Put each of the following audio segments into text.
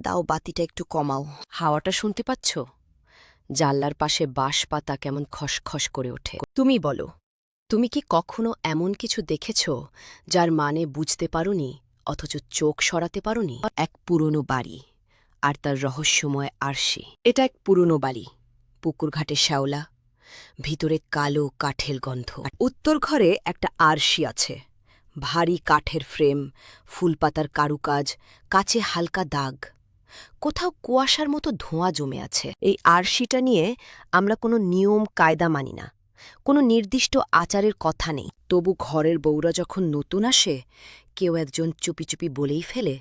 দাও বাতিটা একটু কমাও। হাওয়াটা শুনতে পাচ্ছ? জানলার পাশে বাঁশ পাতা কেমন খসখস করে ওঠে। তুমি বলো তুমি কি কখনো এমন কিছু দেখেছ যার মানে বুঝতে পারোনি অথচ চোখ সরাতে পারোনি? এক পুরনো বাড়ি আর তার রহস্যময় আরশি। এটা এক পুরনো বাড়ি পুকুরঘাটে শ্যাওলা ভিতরে কালো কাঠের গন্ধ। উত্তর ঘরে একটা আরশি আছে। ভারী কাঠের ফ্রেম, ফুলপাতার কারুকাজ কাছে হালকা দাগ। কোথাও কুয়াশার মতো ধোঁয়া জমে আছে। এই আরশিটা নিয়ে আমরা কোনো নিয়ম, কায়দা মানি না। কোনো নির্দিষ্ট আচারের কথা নেই। তবু ঘরের বউরা যখন নতুন আসে, কেউ একজন চুপি চুপি বলেই ফেলে,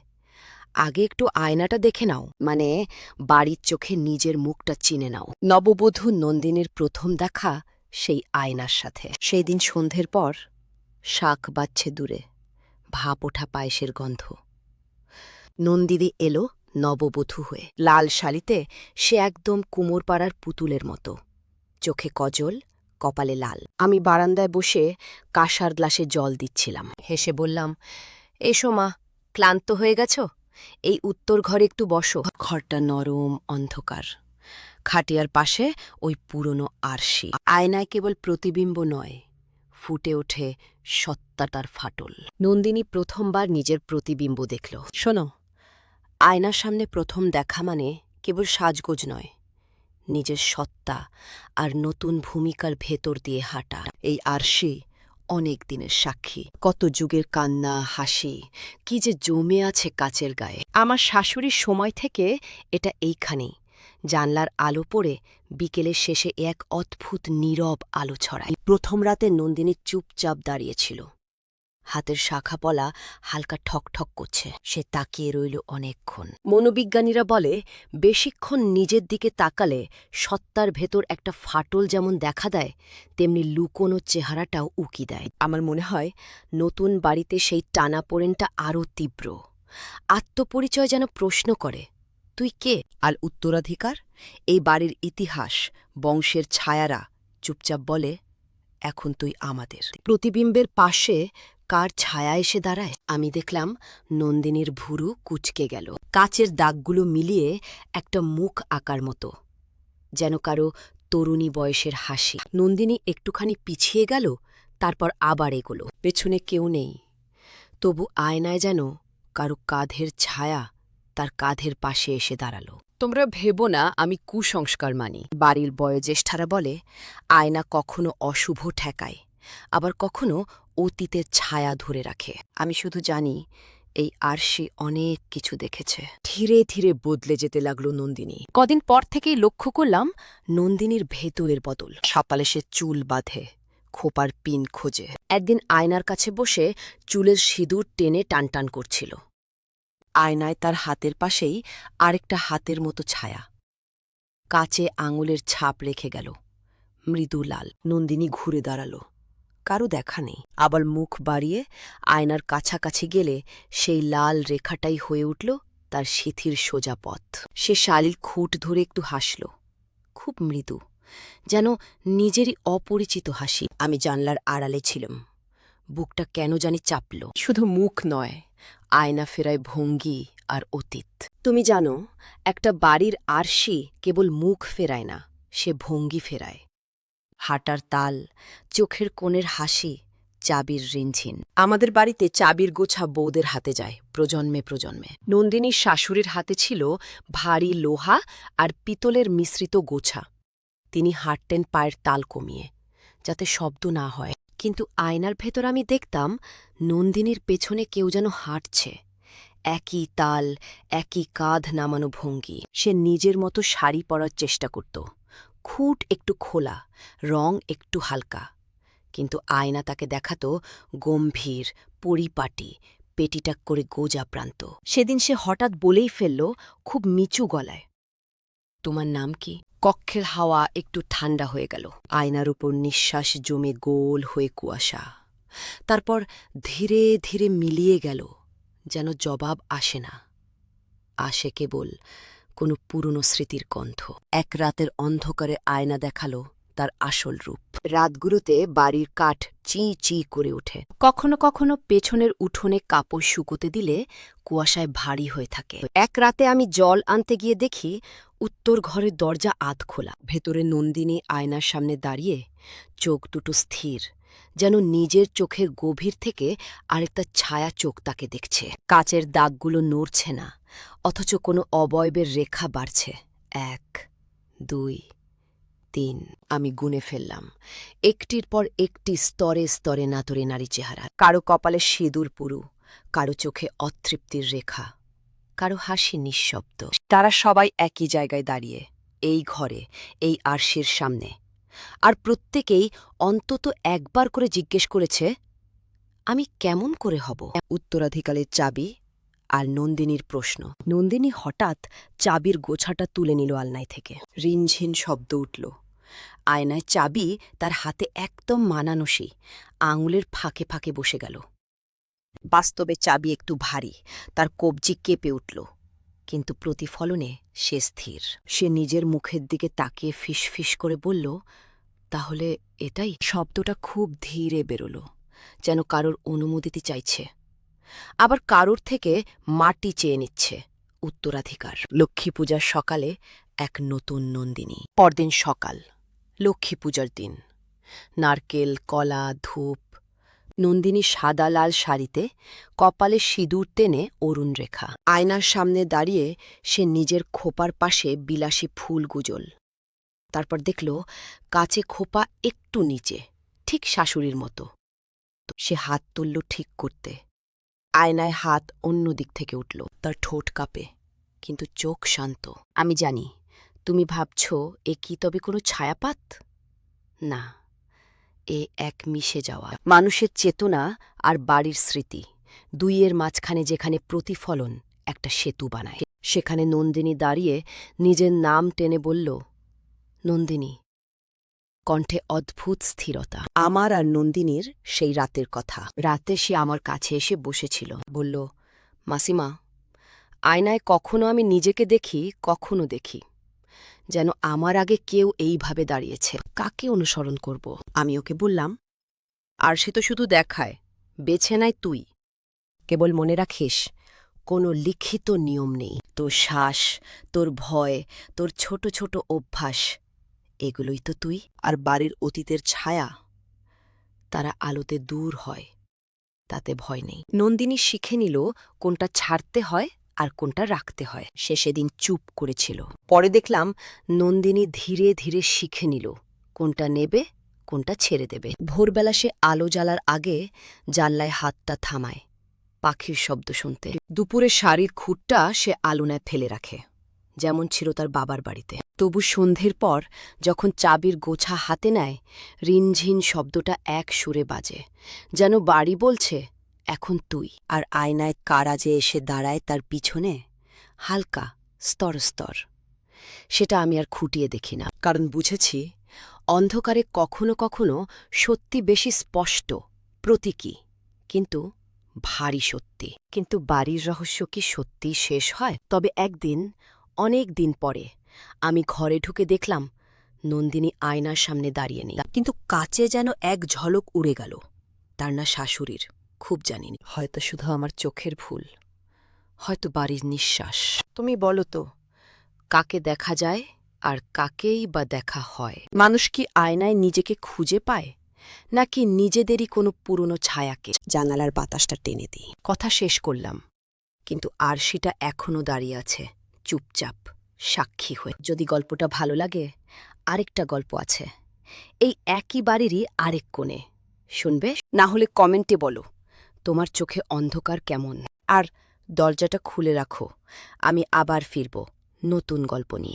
আগে একটু আয়নাটা দেখে নাও। মানে বাড়ির চোখে নিজের মুখটা চিনে নাও। নববধূ নন্দিনীর প্রথম দেখা সেই আয়নার সাথে। সেই দিন সন্ধ্যের পর শাক বাচ্ছে দূরে, ভাপ ওঠা পায়েসের গন্ধ। নন্দিনী এলো নববধূ হয়ে। লাল শালিতে সে একদম কুমোরপাড়ার পুতুলের মতো। চোখে কজল, কপালে লাল। আমি বারান্দায় বসে কাঁসার গ্লাসে জল দিচ্ছিলাম। হেসে বললাম, এসো মা, ক্লান্ত হয়ে গেছ? এই উত্তর ঘরে একটু বসো। ঘরটা নরম, অন্ধকার। খাটিয়ার পাশে ওই পুরনো আরশি। আয়নায় কেবল প্রতিবিম্ব নয়, ফুটে ওঠে সত্তাটার ফাটল। নন্দিনী প্রথমবার নিজের প্রতিবিম্ব দেখল। শোনো। আয়নার সামনে প্রথম দেখা মানে কেবল সাজগোজ নয় নিজের সত্তা আর নতুন ভূমিকার ভেতর দিয়ে হাঁটা। এই আরশি অনেক দিনের সাক্ষী। কত যুগের কান্না হাসি কি যে জমে আছে কাচের গায়ে। আমার শাশুড়ির সময় থেকে এটা এইখানেই। জানলার আলো পড়ে বিকেলের শেষে এক অদ্ভুত নীরব আলো ছড়ায়। প্রথম রাতে নন্দিনী চুপচাপ দাঁড়িয়েছিল। হাতের শাখাপলা হালকা ঠকঠক করছে। সে তাকিয়ে রইল অনেকক্ষণ। মনোবিজ্ঞানীরা বলে বেশিক্ষণ নিজের দিকে তাকালে সত্তার ভেতর একটা ফাটল যেমন দেখা দেয় তেমনি লুকোনো চেহারাটাও উকি দেয়। আমার মনে হয় নতুন বাড়িতে সেই টানাপোড়েনটা আরও তীব্র। আত্মপরিচয় যেন প্রশ্ন করে। তুই কে? আর উত্তরাধিকার? এই বাড়ির ইতিহাস, বংশের ছায়ারা, চুপচাপ বলে, এখন তুই আমাদের। প্রতিবিম্বের পাশে কার ছায়া এসে দাঁড়ায়? আমি দেখলাম নন্দিনীর ভুরু কুচকে গেল। কাচের দাগগুলো মিলিয়ে একটা মুখ আকার মতো, যেন কারও তরুণী বয়সের হাসি। নন্দিনী একটুখানি পিছিয়ে গেল, তারপর আবার এগোলো। পেছনে কেউ নেই, তবু আয়নায় যেন কারও কাঁধের ছায়া তার কাঁধের পাশে এসে দাঁড়াল। তোমরা ভেবো না আমি কুসংস্কার মানি। বাড়ির বয়োজ্যেষ্ঠারা বলে আয়না কখনো অশুভ ঠেকায় আবার কখনো অতীতের ছায়া ধরে রাখে। আমি শুধু জানি এই আরশি অনেক কিছু দেখেছে। ধীরে ধীরে বদলে যেতে লাগল নন্দিনী। কদিন পর থেকেই লক্ষ্য করলাম নন্দিনীর ভেতরের বদল। সকালে সে চুল বাঁধে খোপার পিন খোঁজে। একদিন আয়নার কাছে বসে চুলের সিঁদুর টেনে টানটান করছিল। আয়নায় তার হাতের পাশেই আরেকটা হাতের মতো ছায়া। কাচে আঙুলের ছাপ রেখে গেল। মৃদু লাল। নন্দিনী ঘুরে দাঁড়াল। কারও দেখা নেই। আবার মুখ বাড়িয়ে আয়নার কাছাকাছি গেলে সেই লাল রেখাটাই হয়ে উঠল তার শিথির সোজা পথ। সে শালির খুঁট ধরে একটু হাসল। খুব মৃদু। যেন নিজেরই অপরিচিত হাসি। আমি জানলার আড়ালে ছিলাম। বুকটা কেন জানি চাপল। শুধু মুখ নয়। আয়না ফেরায় ভঙ্গি আর অতীত। তুমি জানো, একটা বাড়ির আরশি কেবল মুখ ফেরায় না, সে ভঙ্গি ফেরায়। হাঁটার তাল, চোখের কোণের হাসি, চাবির রিনঝিন। আমাদের বাড়িতে চাবির গোছা বৌদের হাতে যায়, প্রজন্মে প্রজন্মে। নন্দিনীর শাশুড়ির হাতে ছিল ভারী লোহা আর পিতলের মিশ্রিত গোছা। তিনি হাঁটতেন পায়ের তাল কমিয়ে, যাতে শব্দ না হয়। কিন্তু আয়নার ভেতর আমি দেখতাম নন্দিনীর পেছনে কেউ যেন হাঁটছে। একই তাল, একই কাঁধ নামানো ভঙ্গি। সে নিজের মতো শাড়ি পরার চেষ্টা করত। খুঁট একটু খোলা, রং একটু হালকা। কিন্তু আয়না তাকে দেখাত গম্ভীর, পরিপাটি, পেটিটাক করে গোজা প্রান্ত। সেদিন সে হঠাৎ বলেই ফেলল, খুব নিচু গলায়। তোমার নাম কি? কক্ষের হাওয়া একটু ঠান্ডা হয়ে গেল। আয়নার উপর নিঃশ্বাস জমে গোল হয়ে কুয়াশা। তারপর ধীরে ধীরে মিলিয়ে গেল, যেন জবাব আসে না। আসে কেবল কোনো পুরনো স্মৃতির কণ্ঠ এক রাতের অন্ধকারে আয়না দেখাল তার আসল রূপ। রাতগুলোতে বাড়ির কাঠ চি চি করে ওঠে। কখনো কখনো পেছনের উঠোনে কাপড় শুকোতে দিলে কুয়াশায় ভারী হয়ে থাকে। এক রাতে আমি জল আনতে গিয়ে দেখি উত্তর ঘরের দরজা আধ খোলা। ভেতরে নন্দিনী আয়নার সামনে দাঁড়িয়ে চোখ দুটো স্থির, যেন নিজের চোখের গভীর থেকে আরেকটা ছায়া চোখ তাকে দেখছে। কাচের দাগগুলো নড়ছে না, অথচ কোনো অবয়বের রেখা বাড়ছে। এক, দুই তিন আমি গুনে ফেললাম। একটির পর একটি স্তরে স্তরে নাতরে নারী চেহারা। কারও কপালে সিঁদুর পুরু, কারও চোখে অতৃপ্তির রেখা, কারও হাসি নিঃশব্দ। তারা সবাই একই জায়গায় দাঁড়িয়ে, এই ঘরে, এই আরশির সামনে। আর প্রত্যেকেই অন্তত একবার করে জিজ্ঞেস করেছে, আমি কেমন করে হব? উত্তরাধিকারের চাবি আর নন্দিনীর প্রশ্ন। নন্দিনী হঠাৎ চাবির গোছাটা তুলে নিল আলনায় থেকে। রিনঝিন শব্দ উঠল। আয়নায় চাবি তার হাতে একদম মানানসি আঙুলের ফাঁকে ফাঁকে বসে গেল। বাস্তবে চাবি একটু ভারী, তার কবজি কেঁপে উঠল। কিন্তু প্রতিফলনে সে স্থির। সে নিজের মুখের দিকে তাকিয়ে ফিসফিস করে বলল, তাহলে এটাই? শব্দটা খুব ধীরে বেরোল, যেন কারোর অনুমোদিতি চাইছে। আবার কারোর থেকে মাটি চেয়ে নিচ্ছে, উত্তরাধিকার। লক্ষ্মী পূজার সকালে এক নতুন নন্দিনী। পরদিন সকাল। লক্ষ্মী পূজার দিন। নারকেল, কলা, ধূপ, নন্দিনী সাদা লাল শাড়িতে কপালে সিঁদুর টেনে অরুণ রেখা। আয়নার সামনে দাঁড়িয়ে সে নিজের খোপার পাশে বিলাসী ফুল গুজল। তারপর দেখল কাছে খোপা একটু নিচে, ঠিক শাশুড়ির মতো। সে হাত তুলল ঠিক করতে। আয়নায় হাত অন্য দিক থেকে উঠল। তার ঠোঁট কাঁপে, কিন্তু চোখ শান্ত। আমি জানি তুমি ভাবছ, এ কি তবে কোনো ছায়াপাত? না, এ এক মিশে যাওয়া। মানুষের চেতনা আর বাড়ির স্মৃতি, দুইয়ের মাঝখানে যেখানে প্রতিফলন একটা সেতু বানায়। সেখানে নন্দিনী দাঁড়িয়ে নিজের নাম টেনে বলল, নন্দিনী, কণ্ঠে অদ্ভুত স্থিরতা। আমার আর নন্দিনীর সেই রাতের কথা। রাতে সে আমার কাছে এসে বসেছিল। বলল, মাসিমা, আয়নায় কখনো আমি নিজেকে দেখি, কখনো দেখি। যেন আমার আগে কেউ এইভাবে দাঁড়িয়েছে। কাকে অনুসরণ করব? আমি ওকে বললাম, আর সে তো শুধু দেখায়, বেছে নেয় তুই। কেবল মনে রাখিস, কোনো লিখিত নিয়ম নেই। তোর শ্বাস, তোর ভয়, তোর ছোট ছোট অভ্যাস, এগুলোই তো তুই। আর বাড়ির অতীতের ছায়া, তারা আলোতে দূর হয়, তাতে ভয় নেই। নন্দিনী শিখে নিল কোনটা ছাড়তে হয় আর কোনটা রাখতে হয়। সে সেদিন চুপ করেছিল। পরে দেখলাম নন্দিনী ধীরে ধীরে শিখে নিল, কোনটা নেবে, কোনটা ছেড়ে দেবে। ভোরবেলা সে আলো জ্বালার আগে জানলায় হাতটা থামায়, পাখির শব্দ শুনতে। দুপুরে শাড়ির খুঁটটা সে আলুনায় ফেলে রাখে, যেমন ছিল তার বাবার বাড়িতে। তবু সন্ধ্যের পর যখন চাবির গোছা হাতে নেয়, রিনঝিন শব্দটা এক সুরে বাজে, যেন বাড়ি বলছে এখন তুই। আর আয়নায় কারা যে এসে দাঁড়ায় তার পিছনে হালকা স্তর স্তর সেটা আমি আর খুঁটিয়ে দেখি না। কারণ বুঝেছি, অন্ধকারে কখনো কখনো সত্যি বেশি স্পষ্ট, প্রতীকী, কিন্তু ভারী সত্যি। কিন্তু বাড়ির রহস্য কি সত্যি শেষ হয়? তবে একদিন, অনেক দিন পরে, আমি ঘরে ঢুকে দেখলাম, নন্দিনী আয়নার সামনে দাঁড়িয়ে নেই কিন্তু কাচে যেন এক ঝলক উড়ে গেল, তার না শাশুড়ির। খুব জানিনি। হয়তো শুধু আমার চোখের ভুল। হয়তো বাড়ির নিঃশ্বাস। তুমি বলো তো কাকে দেখা যায় আর কাকেই বা দেখা হয়? মানুষ কি আয়নায় নিজেকে খুঁজে পায়? নাকি নিজেদেরই কোনো পুরনো ছায়াকে? জানালার বাতাসটা টেনে দিই। কথা শেষ করলাম। কিন্তু আর সেটা এখনও দাঁড়িয়ে আছে। চুপচাপ সাক্ষী হয়ে। যদি গল্পটা ভালো লাগে আরেকটা গল্প আছে। এই একই বাড়িরই আরেক কোণে। শুনবে? না হলে কমেন্টে বলো। তোমার চোখে অন্ধকার কেমন? আর দরজাটা খুলে রাখো আমি আবার ফিরব নতুন গল্প নিয়ে।